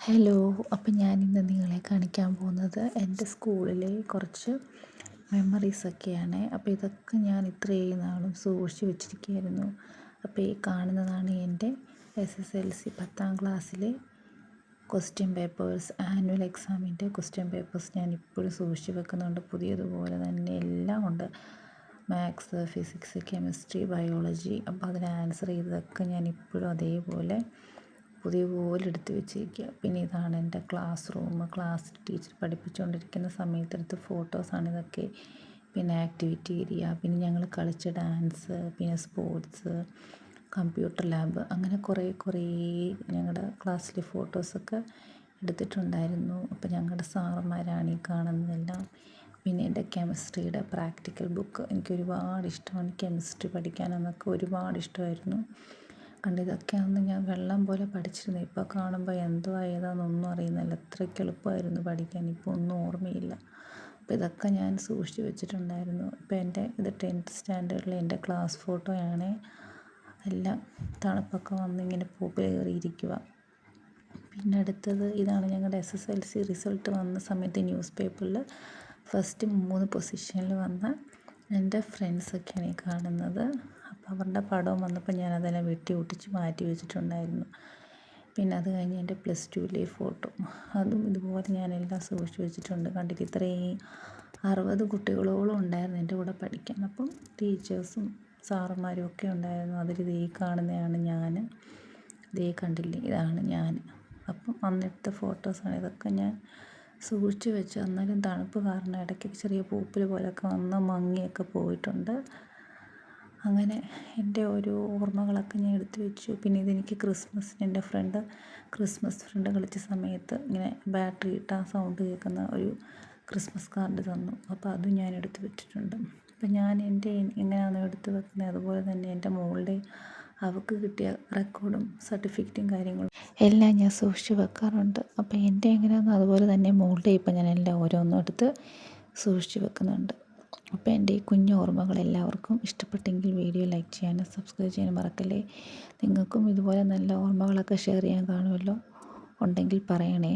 Hello അപ്പം ഞാനിന്ന് നിങ്ങളെ കാണിക്കാൻ പോകുന്നത് എന്റെ സ്കൂളിലെ കുറച്ച് മെമ്മറീസൊക്കെയാണ് അപ്പോൾ ഇതൊക്കെ ഞാൻ ഇത്രയും നാളും സൂക്ഷിച്ച് വെച്ചിരിക്കുകയായിരുന്നു. അപ്പോൾ ഈ കാണുന്നതാണ് എന്റെ എസ് എസ് എൽ സി പത്താം ക്ലാസ്സിലെ ക്വസ്റ്റ്യൻ പേപ്പേഴ്സ് ആനുവൽ എക്സാമിന്റെ ക്വസ്റ്റ്യൻ പേപ്പേഴ്സ് ഞാൻ ഇപ്പോഴും സൂക്ഷിച്ച് വെക്കുന്നുണ്ട്. പുതിയതുപോലെ തന്നെ എല്ലാം ഉണ്ട്. മാത്സ് ഫിസിക്സ് കെമിസ്ട്രി ബയോളജി അപ്പോൾ അതിന് ആൻസർ ചെയ്തതൊക്കെ ഞാൻ ഇപ്പോഴും അതേപോലെ പുതിയ പോലെ എടുത്ത് വെച്ചിരിക്കുക. പിന്നെ ഇതാണ് എന്റെ ക്ലാസ് റൂം ക്ലാസ് ടീച്ചർ പഠിപ്പിച്ചുകൊണ്ടിരിക്കുന്ന സമയത്ത് എടുത്ത ഫോട്ടോസാണ് ഇതൊക്കെ. പിന്നെ ആക്ടിവിറ്റി ഏരിയ പിന്നെ ഞങ്ങൾ കളിച്ച ഡാൻസ് പിന്നെ സ്പോർട്സ് കമ്പ്യൂട്ടർ ലാബ് അങ്ങനെ കുറേ കുറേ ഞങ്ങളുടെ ക്ലാസ്സിലെ ഫോട്ടോസൊക്കെ എടുത്തിട്ടുണ്ടായിരുന്നു. അപ്പോൾ ഞങ്ങളുടെ സാറന്മാരാണ് ഈ കാണുന്നതെല്ലാം. പിന്നെ എന്റെ കെമിസ്ട്രിയുടെ പ്രാക്ടിക്കൽ ബുക്ക് എനിക്ക് ഒരുപാട് ഇഷ്ടമാണ് കെമിസ്ട്രി പഠിക്കാനെന്നൊക്കെ ഒരുപാട് ഇഷ്ടമായിരുന്നു. കണ്ട് ഇതൊക്കെയാണെന്ന് ഞാൻ വെള്ളം പോലെ പഠിച്ചിരുന്നു. ഇപ്പോൾ കാണുമ്പോൾ എന്തോ ഏതാണെന്നൊന്നും അറിയുന്നില്ല. അത്രയ്ക്ക് എളുപ്പമായിരുന്നു പഠിക്കാൻ. ഇപ്പോൾ ഒന്നും ഓർമ്മയില്ല. അപ്പോൾ ഇതൊക്കെ ഞാൻ സൂക്ഷിച്ച് വെച്ചിട്ടുണ്ടായിരുന്നു. ഇപ്പോൾ എന്റെ ഇത് ടെൻത്ത് സ്റ്റാൻഡേർഡിലെ എന്റെ ക്ലാസ് ഫോട്ടോയാണ്. എല്ലാം തണുപ്പൊക്കെ വന്നിങ്ങനെ പൂപ്പിൽ കയറിയിരിക്കുക പിന്നെ അടുത്തത് ഇതാണ് ഞങ്ങളുടെ S S L C result വന്ന സമയത്ത് ന്യൂസ് പേപ്പറിൽ ഫസ്റ്റ് മൂന്ന് പൊസിഷനിൽ വന്ന എന്റെ ഫ്രണ്ട്സൊക്കെയാണ് ഈ കാണുന്നത്. അവരുടെ പടവും വന്നപ്പോൾ ഞാനതെല്ലാം വെട്ടി ഒട്ടിച്ച് മാറ്റി വെച്ചിട്ടുണ്ടായിരുന്നു. പിന്നെ അത് കഴിഞ്ഞ് എന്റെ പ്ലസ് ടുവിലെ ഫോട്ടോ. അതും ഇതുപോലെ ഞാനെല്ലാം സൂക്ഷിച്ച് വെച്ചിട്ടുണ്ട്. കണ്ടിട്ട് ഇത്രയും അറുപത് കുട്ടികളോളം ഉണ്ടായിരുന്നു എന്റെ കൂടെ പഠിക്കാൻ. അപ്പം ടീച്ചേഴ്സും സാറന്മാരും ഒക്കെ ഉണ്ടായിരുന്നു. അതിൽ ഇതേ കാണുന്നതാണ് ഞാൻ. ദേ കണ്ടില്ലേ? ഇതാണ് ഞാൻ. അപ്പം അന്നെടുത്ത ഫോട്ടോസാണ്. ഇതൊക്കെ ഞാൻ സൂക്ഷിച്ച് വെച്ച് എന്നാലും തണുപ്പ് കാരണം ഇടയ്ക്ക് ചെറിയ പൂപ്പൽ പോലൊക്കെ വന്ന് മങ്ങിയൊക്കെ പോയിട്ടുണ്ട്. അങ്ങനെ എന്റെ ഒരു ഓർമ്മകളൊക്കെ ഞാൻ എടുത്തു വെച്ചു. പിന്നെ ഇതെനിക്ക് ക്രിസ്മസിന് എന്റെ ഫ്രണ്ട് ക്രിസ്മസ് ഫ്രണ്ട് കളിച്ച സമയത്ത് ഇങ്ങനെ ബാറ്ററി ഇട്ട സൗണ്ട് കേൾക്കുന്ന ഒരു ക്രിസ്മസ് കാർഡ് തന്നു. അപ്പോൾ അതും ഞാൻ എടുത്തു വെച്ചിട്ടുണ്ട്. അപ്പം ഞാൻ എന്റെ എങ്ങനെയാണോ എടുത്തു വെക്കുന്നത് അതുപോലെ തന്നെ എന്റെ മോളുടെ അവൾക്ക് കിട്ടിയ റെക്കോർഡും സർട്ടിഫിക്കറ്റും കാര്യങ്ങളും എല്ലാം ഞാൻ സൂക്ഷിച്ച് വെക്കാറുണ്ട്. അപ്പോൾ എന്റെ എങ്ങനെയാണെന്ന് അതുപോലെ തന്നെ മോളുടെ ഇപ്പം ഞാൻ എല്ലാം ഓരോന്നും എടുത്ത് സൂക്ഷിച്ച് വെക്കുന്നുണ്ട്. അപ്പോൾ എന്റെ ഈ കുഞ്ഞു ഓർമ്മകൾ എല്ലാവർക്കും ഇഷ്ടപ്പെട്ടെങ്കിൽ വീഡിയോ ലൈക്ക് ചെയ്യാനും സബ്സ്ക്രൈബ് ചെയ്യാനും മറക്കല്ലേ. നിങ്ങൾക്കും ഇതുപോലെ നല്ല ഓർമ്മകളൊക്കെ ഷെയർ ചെയ്യാൻ കാണുമല്ലോ. ഉണ്ടെങ്കിൽ പറയണേ.